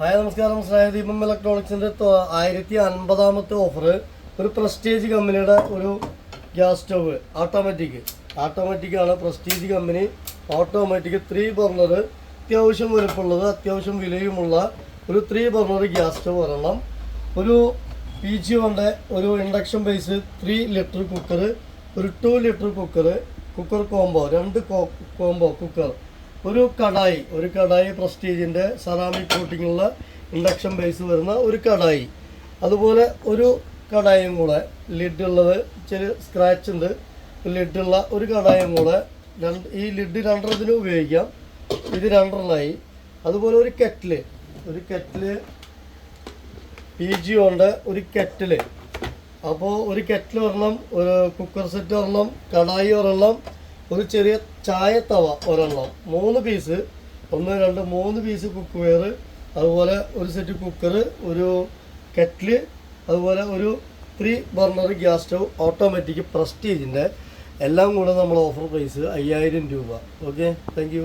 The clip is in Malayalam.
ഹായ് നമസ്കാരം. സ്നേഹദീപം ഇലക്ട്രോണിക്സിന്റെ ആയിരത്തി അൻപതാമത്തെ ഓഫർ ഒരു പ്രസ്റ്റീജ് കമ്പനിയുടെ ഒരു ഗ്യാസ് സ്റ്റവ്. ഓട്ടോമാറ്റിക് ഓട്ടോമാറ്റിക്കാണ് പ്രസ്റ്റീജ് കമ്പനി ഓട്ടോമാറ്റിക് ത്രീ ബർണർ അത്യാവശ്യം വലുപ്പുള്ളത് അത്യാവശ്യം വിലയുമുള്ള ഒരു ത്രീ ബർണർ ഗ്യാസ് സ്റ്റവ് ഒരെണ്ണം. ഒരു പി ജി കൊണ്ട് ഒരു induction base three litre cooker ഒരു two litre cooker cooker combo രണ്ട് കോംബോ കുക്കർ ഒരു കടായി ഒരു കടായി പ്രസ്റ്റീജിന്റെ സെറാമിക് കോട്ടിങ്ങുള്ള ഇൻഡക്ഷൻ ബേസ് വരുന്ന ഒരു കടായി. അതുപോലെ ഒരു കടായും കൂടെ ലിഡുള്ളത് ചെറിയ സ്ക്രാച്ച് ഉണ്ട്. ലിഡുള്ള ഒരു കടായും കൂടെ രണ്ട് ഈ ലിഡ് രണ്ടെണ്ണത്തിന് ഉപയോഗിക്കാം. ഇത് രണ്ടെണ്ണമായി അതുപോലെ ഒരു കെറ്റിൽ ഒരു കെറ്റിൽ പി ജി ഉണ്ട് ഒരു കെറ്റിൽ. അപ്പോൾ ഒരു കെറ്റിൽ ഒരെണ്ണം ഒരു കുക്കർ സെറ്റ് ഒരെണ്ണം കടായി ഒരെണ്ണം ഒരു ചെറിയ ചായത്തവ ഒരെണ്ണം. മൂന്ന് പീസ് ഒന്ന് രണ്ട് മൂന്ന് പീസ് കുക്ക് വെയർ അതുപോലെ ഒരു സെറ്റ് കുക്കർ ഒരു കെറ്റിൽ അതുപോലെ ഒരു three burner gas stove automatic പ്രസ്റ്റീജിന്റെ എല്ലാം കൂടെ നമ്മൾ ഓഫർ പ്രൈസ് അയ്യായിരം രൂപ. Okay thank